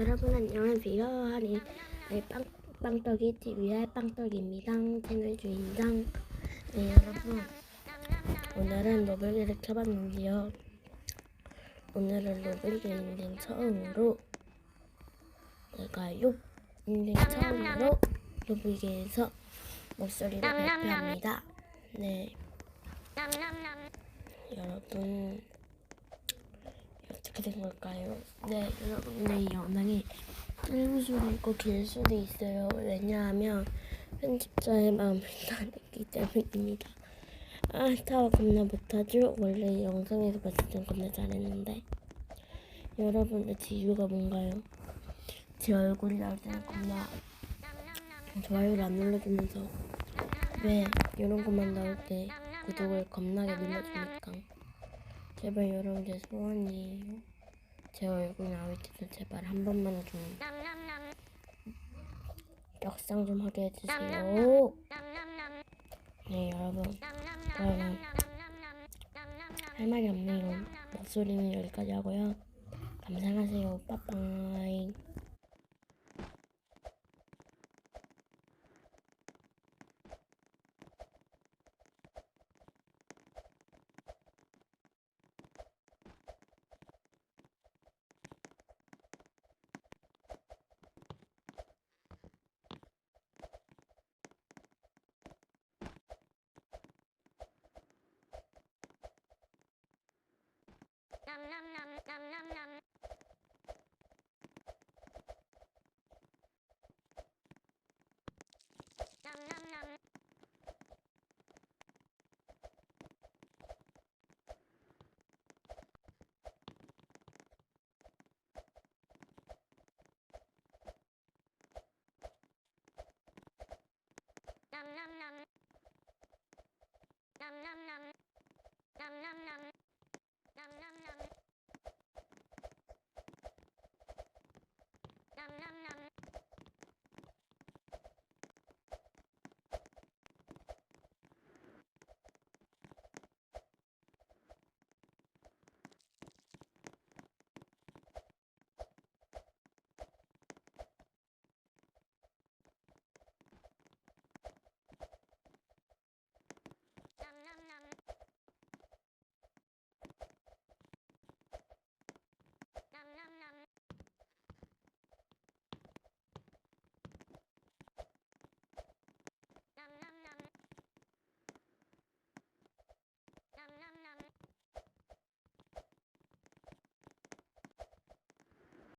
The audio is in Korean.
여러분 안녕하세요. 하니 네, 빵, 빵떡이 TV의 빵떡입니다. 채널 주인장. 네 여러분 오늘은 노벨기를 켜봤는데요. 오늘은 노벨기 인생 처음으로 내가요 인생 처음으로 노벨기에서 목소리를 발표합니다. 네 여러분 어떻게 된 걸까요? 네, 여러분의 이 영상이 짧을 수도 있고 길 수도 있어요. 왜냐하면 편집자의 마음을 따르기 때문입니다. 아, 타워 겁나 못하죠? 원래 영상에서 봤을 땐 겁나 잘했는데. 여러분의 이유가 뭔가요? 제 얼굴이 나올 때는 겁나 좋아요를 안 눌러주면서 왜 이런 것만 나올 때 구독을 겁나게 눌러주니까 제발 여러분들 소원이에요. 제 얼굴 나올 때도 제발 한 번만 좀 벽상 좀 하게 해주세요. 네 여러분 그러면 할 말이 없네요. 목소리는 여기까지 하고요. 감사하세요. 빠빠이. dum dum dum dum